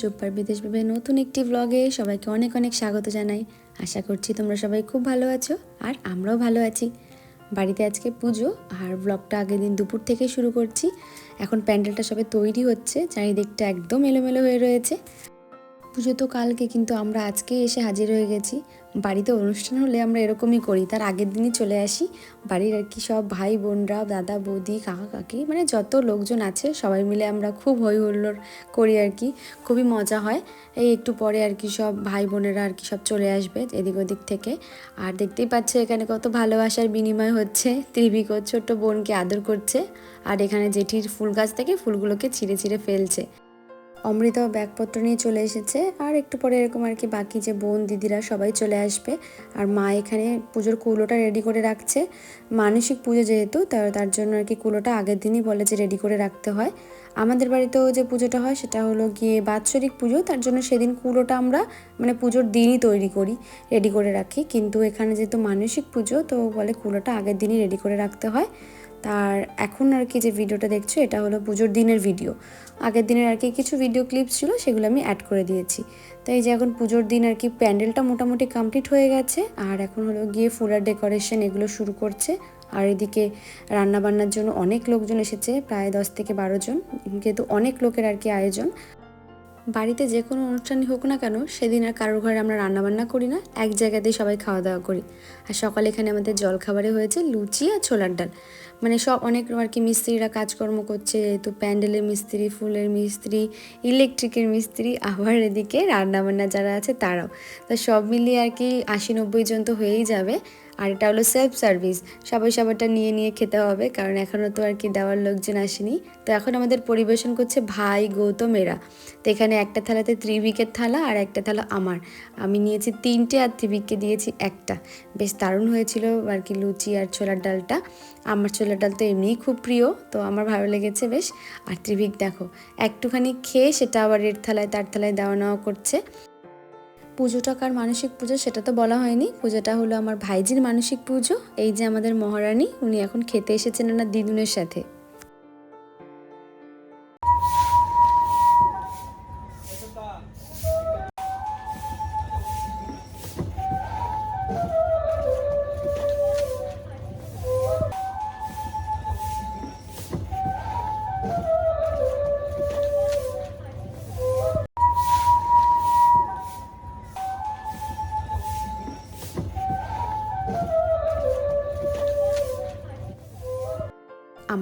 চোপ্পার বিদেশ বিবে নতুন একটি ব্লগে সবাইকে অনেক অনেক স্বাগত জানাই। আশা করছি তোমরা সবাই খুব ভালো আছো আর আমরাও ভালো আছি। বাড়িতে আজকে পুজো আর ব্লগটা আগের দিন দুপুর থেকে শুরু করছি। এখন প্যান্ডেলটা সবাই তৈরি হচ্ছে, চারিদিকটা একদম এলোমেলো হয়ে রয়েছে। পুজো তো কালকে, কিন্তু আমরা আজকে এসে হাজির হয়ে গেছি। বাড়িতে অনুষ্ঠান হলে আমরা এরকমই করি। তার আগের দিনই চলে আসি। বাড়ির আর কি সব ভাই বোনরা, দাদা, বৌদি, কাকা, কাকি মানে যত লোকজন আছে, সবাই মিলে আমরা খুব হই হুল্লোড় করি আর কি। খুবই মজা হয়। এই একটু পরে আর কি সব ভাই বোনেরা আর কি সব চলে আসবে এদিক ওদিক থেকে। আর দেখতেই পাচ্ছে এখানে কত ভালোবাসার বিনিময় হচ্ছে। ত্রিবিক ওর ছোট্ট বোনকে আদর করছে। আর এখানে জেঠির ফুল গাছ থেকে ফুলগুলোকে ছিঁড়ে ছিঁড়ে ফেলছে। অমৃতাও ব্যাগপত্র নিয়ে চলে এসেছে। আর একটু পরে এরকম আর কি বাকি যে বোন, দিদিরা সবাই চলে আসবে। আর মা এখানে পুজোর কুলোটা রেডি করে রাখছে। মানসিক পুজো যেহেতু তার তার জন্য আর কি কুলোটা আগের দিনই বলে যে রেডি করে রাখতে হয়। আমাদের বাড়িতেও যে পুজোটা হয়, সেটা হলো গিয়ে বাৎসরিক পুজো। তার জন্য সেদিন কুলোটা আমরা মানে পুজোর দিনই তৈরি করি রেডি করে রাখি। কিন্তু এখানে যেহেতু মানসিক পুজো, তো বলে কুলোটা আগের দিনই রেডি করে রাখতে হয়। তার এখন আর কি যে ভিডিওটা দেখছ, এটা হলো পুজোর দিনের ভিডিও আগের দিনের আর কি কিছু ভিডিও ক্লিপস ছিল, সেগুলো আমি অ্যাড করে দিয়েছি। তো এই যে এখন পুজোর দিন আর কি প্যান্ডেলটা মোটামুটি কমপ্লিট হয়ে গেছে, আর এখন হলো গিয়ে ফুলার ডেকোরেশন এগুলো শুরু করছে। আর এদিকে রান্নাবান্নার জন্য অনেক লোকজন এসেছে, প্রায় দশ থেকে বারো জন, কিন্তু অনেক লোকের আর কি আয়োজন। বাড়িতে যে কোনো অনুষ্ঠানই হোক না কেন, সেদিন আর কারোর ঘরে আমরা রান্নাবান্না করি না, এক জায়গাতেই সবাই খাওয়া দাওয়া করি। আর সকালে এখানে আমাদের জলখাবারে হয়েছে লুচি আর ছোলার ডাল। মানে সব অনেক আর কি মিস্ত্রিরা কাজকর্ম করছে তো প্যান্ডেলের মিস্ত্রি, ফুলের মিস্ত্রি, ইলেকট্রিকের মিস্ত্রি, আবার এদিকে রান্নাবান্না যারা আছে তারাও। তো সব মিলিয়ে আর কি আশি নব্বই জন তো হয়েই যাবে। আর এটা হলো সেলফ সার্ভিস সবাই সবারটা নিয়ে নিয়ে খেতে হবে, কারণ এখনও তো আর কি দেওয়ার লোকজন আসেনি। তো এখন আমাদের পরিবেশন করছে ভাই গৌতম এরা। তো এখানে একটা থালাতে ত্রিবিকের থালা আর একটা থালা আমার। আমি নিয়েছি তিনটে আর ত্রিবিককে দিয়েছি একটা। বেশ দারুণ হয়েছিল আর কি লুচি আর ছোলার ডালটা। আমার ছোলার ডাল তো এমনিই খুব প্রিয়, তো আমার ভালো লেগেছে বেশ। আর ত্রিভিক দেখো, একটুখানি খেয়ে সেটা আবার এর থালায়, তার থালায় দেওয়া নেওয়া করছে। পুজোটা কার মানসিক পুজো সেটা তো বলা হয়নি। পুজোটা হলো আমার ভাইজির মানসিক পুজো। এই যে আমাদের মহারানী, উনি এখন খেতে এসেছেন ওনার দিদুনের সাথে।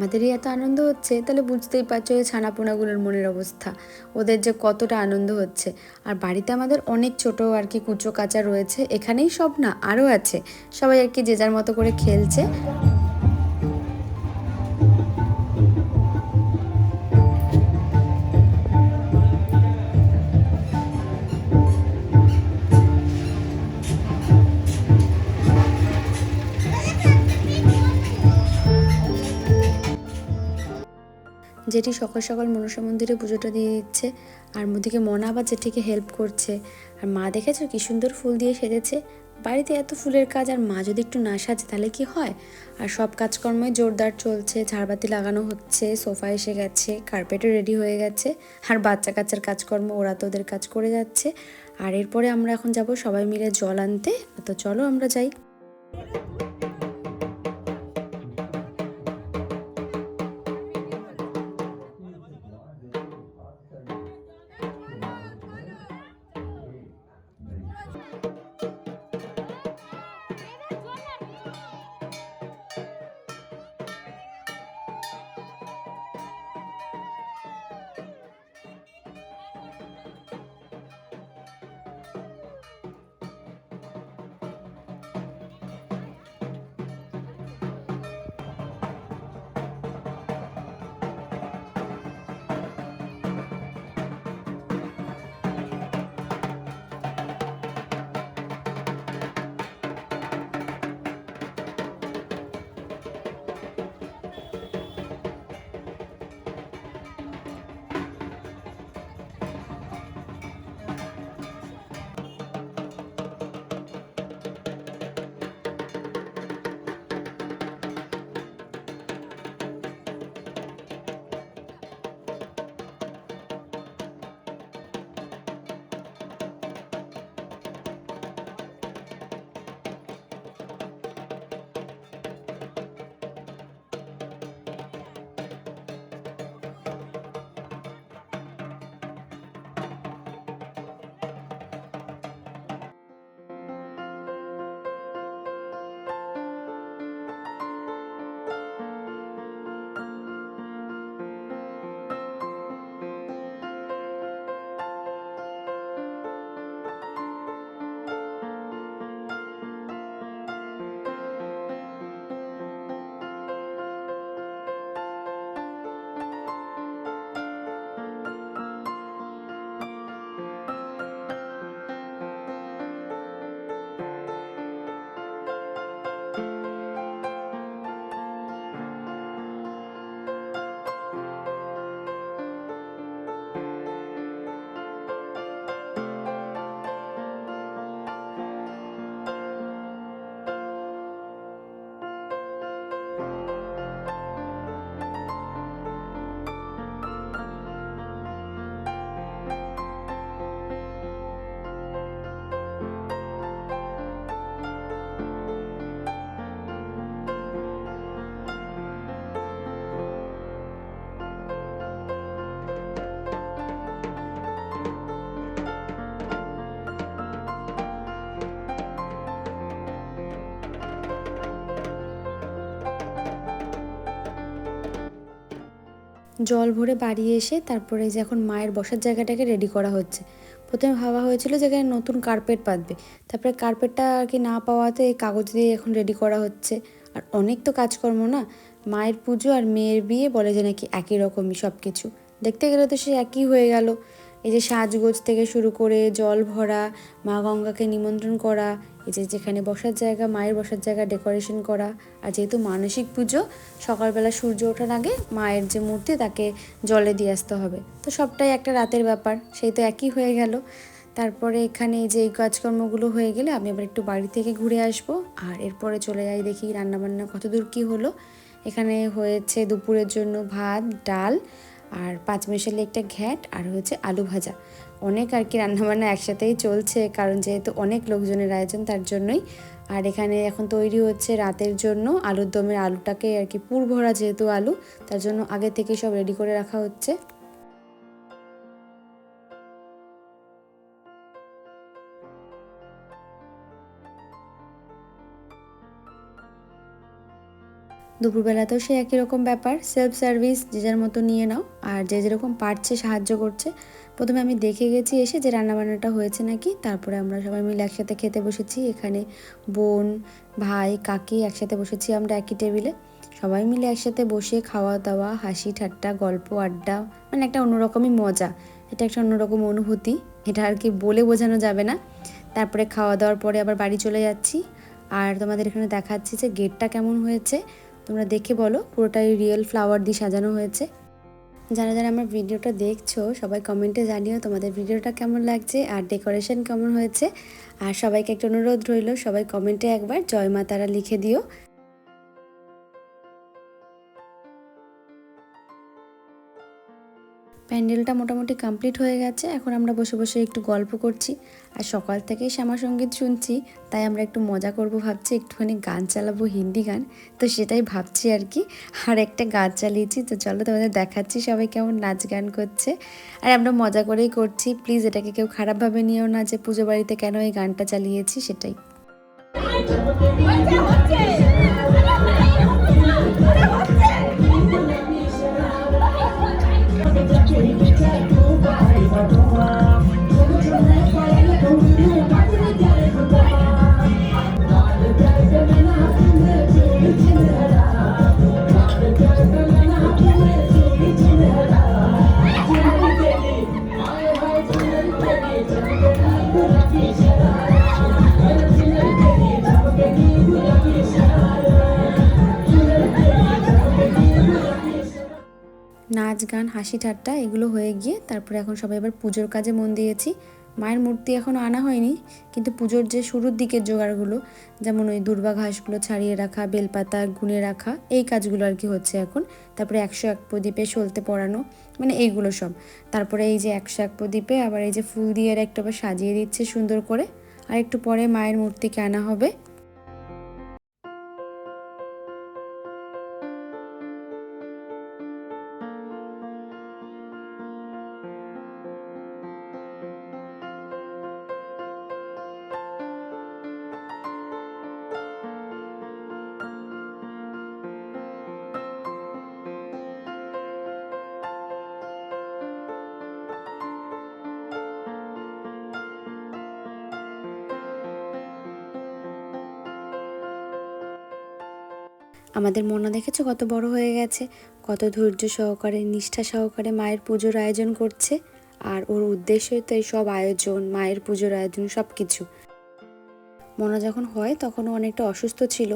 আমাদেরই এত আনন্দ হচ্ছে? তাহলে বুঝতেই পারছ এই ছানাপোনাগুলোর মনের অবস্থা। ওদের যে কতটা আনন্দ হচ্ছে। আর বাড়িতে আমাদের অনেক ছোট আর কি কুচো কাচা রয়েছে। এখানেই সব না, আরও আছে। সবাই আর কি যে যার মতো করে খেলছে। যেটি সকাল সকাল মনসা মন্দিরে পুজোটা দিয়ে দিচ্ছে, আর মোদিকে মনা আবার জেঠিকে হেল্প করছে। আর মা দেখেছ কি সুন্দর ফুল দিয়ে সেজেছে? বাড়িতে এত ফুলের কাজ, আর মা যদি একটু না সাজে তাহলে কি হয়? আর সব কাজকর্মই জোরদার চলছে, ঝাড়বাতি লাগানো হচ্ছে, সোফা এসে গেছে কার্পেটও রেডি হয়ে গেছে, আর বাচ্চা কাচ্চার কাজকর্ম, ওরা তো ওদের কাজ করে যাচ্ছে। আর এরপরে আমরা এখন যাব সবাই মিলে জল আনতে, তো চলো আমরা যাই। জল ভরে বাড়ি এসে তারপরে যে এখন মায়ের বসার জায়গাটাকে রেডি করা হচ্ছে। প্রথমে ভাবা হয়েছিল যে এখানে নতুন কার্পেট পাতবে তারপরে কার্পেটটা আর কি না পাওয়াতে এই কাগজ দিয়ে এখন রেডি করা হচ্ছে। আর অনেক তো কাজকর্ম না? মায়ের পুজো আর মেয়ের বিয়ে বলে যে নাকি একই রকমই সব কিছু দেখতে গেলে তো সে একই হয়ে গেল। এই যে সাজগোজ থেকে শুরু করে জল ভরা, মা গঙ্গাকে নিমন্ত্রণ করা, এই যে যেখানে বসার জায়গা, মায়ের বসার জায়গা ডেকোরেশন করা। আর যেহেতু মানসিক পুজো, সকালবেলা সূর্য ওঠার আগে মায়ের যে মূর্তি, তাকে জলে দিয়ে আসতে হবে। তো সবটাই একটা রাতের ব্যাপার, সেই তো একই হয়ে গেল। তারপরে এখানে যে এই কাজকর্মগুলো হয়ে গেলে আমি আবার একটু বাড়ি থেকে ঘুরে আসব। আর এরপরে চলে যাই দেখি রান্নাবান্না কতদূর কী হলো। এখানে হয়েছে দুপুরের জন্য ভাত, ডাল আর পাঁচ মশালি একটা ঘ্যাট আর হচ্ছে আলু ভাজা। অনেক আর কি রান্নাবান্না একসাথেই চলছে, কারণ যেহেতু অনেক লোকজনের আয়োজন তার জন্যই। আর এখানে এখন তৈরি হচ্ছে রাতের জন্য আলুর দমের আলুটাকে আর কি পুর ভরা যেহেতু আলু, তার জন্য আগে থেকে সব রেডি করে রাখা হচ্ছে। দুপুরবেলাতেও সে একই রকম ব্যাপার সেলফ সার্ভিস যে যার মতো নিয়ে নাও। আর যে যেরকম পারছে, সাহায্য করছে। প্রথমে আমি দেখে গেছি এসে যে রান্নাবান্নাটা হয়েছে নাকি, তারপরে আমরা সবাই মিলে একসাথে খেতে বসেছি। এখানে বোন, ভাই, কাকি একসাথে বসেছি আমরা একই টেবিলে। সবাই মিলে একসাথে বসে খাওয়া দাওয়া হাসি, ঠাট্টা, গল্প, আড্ডা মানে একটা অন্যরকমই মজা। এটা একটা অন্যরকম অনুভূতি। এটা আর কি বলে বোঝানো যাবে না। তারপরে খাওয়া দাওয়ার পরে আবার বাড়ি চলে যাচ্ছি। আর তোমাদের এখানে দেখাচ্ছি যে গেটটা কেমন হয়েছে। তোমরা দেখে বলো, পুরোটাই রিয়েল ফ্লাওয়ার দিয়ে সাজানো হয়েছে। যারা যারা আমার ভিডিওটা দেখছ, সবাই কমেন্টে জানিও তোমাদের ভিডিওটা কেমন লাগছে আর ডেকোরেশন কেমন হয়েছে। আর সবাইকে একটা অনুরোধ রইল, সবাই কমেন্টে একবার জয় মা তারা লিখে দিও। প্যান্ডেলটা মোটামুটি কমপ্লিট হয়ে গেছে। এখন আমরা বসে বসে একটু গল্প করছি। আর সকাল থেকেই শ্যামা সংগীত শুনছি, তাই আমরা একটু মজা করব ভাবছি, একটুখানি গান চালাবো, হিন্দি গান। তো সেটাই ভাবছি আর কি। আর একটা গান চালিয়েছি, তো চলো তোমাদের দেখাচ্ছি সবাই কেমন নাচ গান করছে। আর আমরা মজা করেই করছি, প্লিজ এটাকে কেউ খারাপভাবে নিও না যে পুজো বাড়িতে কেন এই গানটা চালিয়েছি, সেটাই। নাচ, গান, হাসি, ঠাট্টা এগুলো হয়ে গিয়ে তারপরে এখন সবাই এবার পুজোর কাজে মন দিয়েছি। মায়ের মূর্তি এখনও আনা হয়নি, কিন্তু পুজোর যে শুরুর দিকের জোগাড়গুলো, যেমন ওই দুর্বা ঘাসগুলো ছাড়িয়ে রাখা, বেলপাতা গুনে রাখা, এই কাজগুলো আর কি হচ্ছে এখন। তারপরে একশো এক প্রদীপে সলতে পড়ানো মানে এইগুলো সব। তারপরে এই যে একশো এক প্রদীপে আবার এই যে ফুল দিয়ে একটু আবার সাজিয়ে দিচ্ছে সুন্দর করে। আর একটু পরে মায়ের মূর্তিকে আনা হবে। আমাদের মনা দেখেছ কত বড় হয়ে গেছে, কত ধৈর্য সহকারে, নিষ্ঠা সহকারে মায়ের পুজোর আয়োজন করছে। আর ওর উদ্দেশ্যই তো এই সব আয়োজন, মায়ের পুজোর আয়োজন সব কিছু মনা যখন হয় তখনও অনেকটা অসুস্থ ছিল,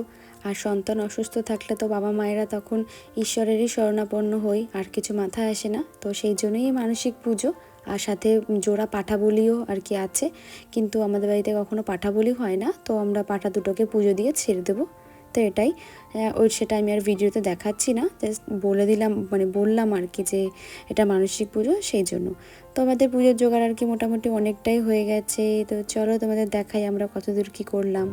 আর সন্তান অসুস্থ থাকলে তো বাবা মায়েরা তখন ঈশ্বরেরই শরণাপন্ন হই, আর কিছু মাথায় আসে না। তো সেই জন্যই মানসিক পুজো, আর সাথে জোড়া পাঠা বলিও আর কি আছে। কিন্তু আমাদের বাড়িতে কখনো পাঠা বলি হয় না, তো আমরা পাঠা দুটোকে পুজো দিয়ে ছেড়ে দেবো। তো এটাই। ওই সেটা আমি আর ভিডিওতে দেখাচ্ছি না। জাস্ট বলে দিলাম মানে বললাম আর কি যে এটা মানসিক পুজো, সেই জন্য। তো আমাদের পুজোর জোগাড় আর কি মোটামুটি অনেকটাই হয়ে গেছে। তো চলো তোমাদের দেখাই আমরা কতদূর কি করলাম।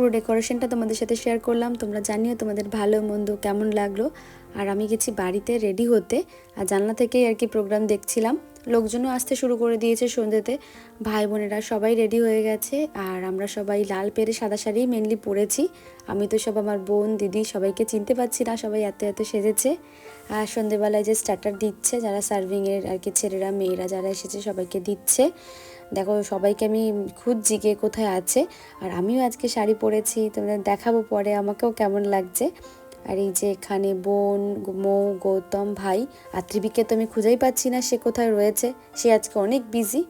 পুরো ডেকোরেশনটা তোমাদের সাথে শেয়ার করলাম। তোমরা জানিও তোমাদের ভালো মন্দ কেমন লাগল। আর আমি গেছি বাড়িতে রেডি হতে। আর জানলা থেকেই আর কি প্রোগ্রাম দেখছিলাম। লোকজনও আসতে শুরু করে দিয়েছে সন্ধ্যেতে। ভাই বোনেরা সবাই রেডি হয়ে গেছে। আর আমরা সবাই লাল পেরে সাদা শাড়ি মেনলি পরেছি। আমি তো সব আমার বোন, দিদি সবাইকে চিনতে পারছি না, সবাই এত এত সেজেছে। আর সন্ধেবেলায় যে স্টার্টার দিচ্ছে, যারা সার্ভিংয়ের আর কি ছেলেরা, মেয়েরা যারা এসেছে সবাইকে দিচ্ছে। দেখো, সবাইকে আমি খুঁজছি কে কোথায় আছে। আর আমিও আজকে শাড়ি পরেছি, তোমাদের দেখাবো পরে, আমাকেও কেমন লাগছে। আর এই যে এখানে বোন, মৌ, গৌতম ভাই আর ত্রিবিককে তো আমি খুঁজেই পাচ্ছি না সে কোথায় রয়েছে। সে আজকে অনেক বিজি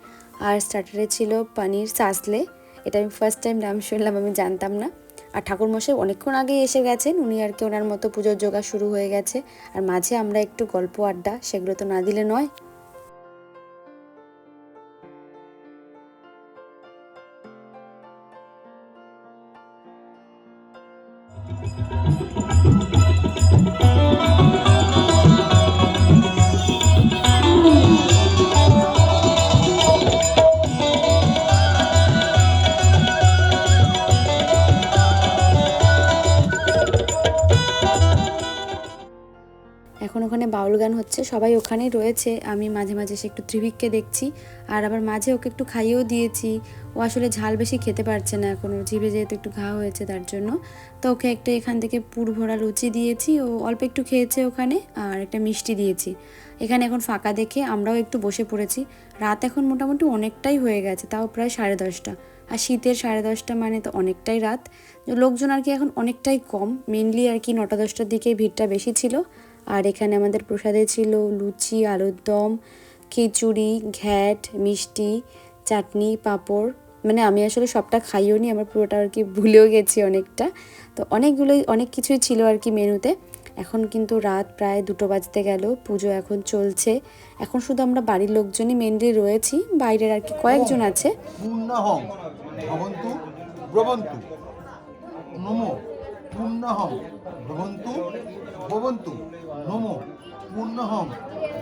আর স্টার্টারে ছিল পানির সাজলে এটা আমি ফার্স্ট টাইম নাম শুনলাম, আমি জানতাম না। আর ঠাকুরমশাই অনেকক্ষণ আগে এসে গেছেন, উনি আর কি ওনার মতো পুজোর জোগাড় শুরু হয়ে গেছে। আর মাঝে আমরা একটু গল্প আড্ডা, সেগুলো তো না দিলে নয়। এখন ওখানে বাউল গান হচ্ছে, সবাই ওখানেই রয়েছে। আমি মাঝে মাঝে সে একটু ত্রিভিককে দেখছি, আর আবার মাঝে ওকে একটু খাইয়েও দিয়েছি। ও আসলে ঝাল বেশি খেতে পারছে না এখন, জিভে যেহেতু একটু ঘা হয়েছে তার জন্য। তো ওকে একটা এখান থেকে পুর ভরা লুচি দিয়েছি, ও অল্প একটু খেয়েছে ওখানে, আর একটা মিষ্টি দিয়েছি। এখানে এখন ফাঁকা দেখে আমরাও একটু বসে পড়েছি। রাত এখন মোটামুটি অনেকটাই হয়ে গেছে, তাও প্রায় সাড়ে দশটা। আর শীতের সাড়ে দশটা মানে তো অনেকটাই রাত। লোকজন আর কি এখন অনেকটাই কম মেনলি আর কি নটা দশটার দিকে ভিড়টা বেশি ছিল। আর এখানে আমাদের প্রসাদে ছিল লুচি আলুর দম খিচুড়ি ঘ্যাট মিষ্টি চাটনি পাঁপড়। মানে আমি আসলে সবটা খাইও নি আমার পুরোটা আর কি ভুলেও গেছি অনেকটা। তো অনেকগুলোই অনেক কিছুই ছিল আর কি মেনুতে। এখন কিন্তু রাত প্রায় দুটো বাজতে গেল পুজো এখন চলছে। এখন শুধু আমরা বাড়ির লোকজনই মেনলি রয়েছি বাইরের আর কি কয়েকজন আছে। নমো পূর্ণহং ভবন্তু ভবন্তু। নমো পূর্ণহং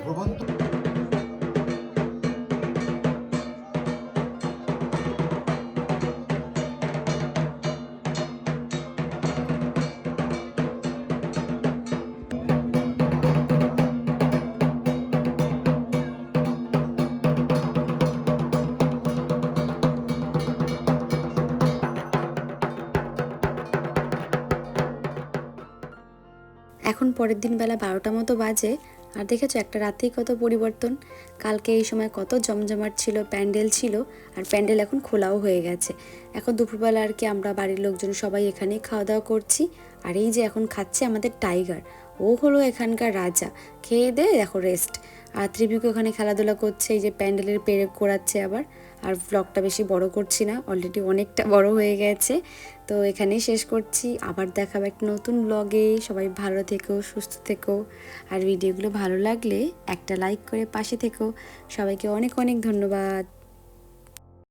ভবন্তু পরের দিন বেলা বারোটা মতো বাজে। আর দেখেছ, একটা রাতেই কত পরিবর্তন। কালকে এই সময় কত জমজমাট ছিল, প্যান্ডেল ছিল, আর প্যান্ডেল এখন খোলাও হয়ে গেছে। এখন দুপুরবেলা আর কি আমরা বাড়ির লোকজন সবাই এখানে খাওয়া দাওয়া করছি। আর এই যে এখন খাচ্ছে আমাদের টাইগার। ও হলো এখানকার রাজা। খেয়ে দে দেখো রেস্ট আর ত্রিবিকে ওখানে খেলাধুলা করছে, এই যে প্যান্ডেলের পেরে করাচ্ছে আবার। আর ব্লগটা বেশি বড় করছি না অলরেডি অনেকটা বড় হয়ে গেছে। তো এখানেই শেষ করছি। আবার দেখাবো একটা নতুন ব্লগে সবাই ভালো থেকো, সুস্থ থেকো। আর ভিডিওগুলো ভালো লাগলে একটা লাইক করে পাশে থেকো। সবাইকে অনেক অনেক ধন্যবাদ।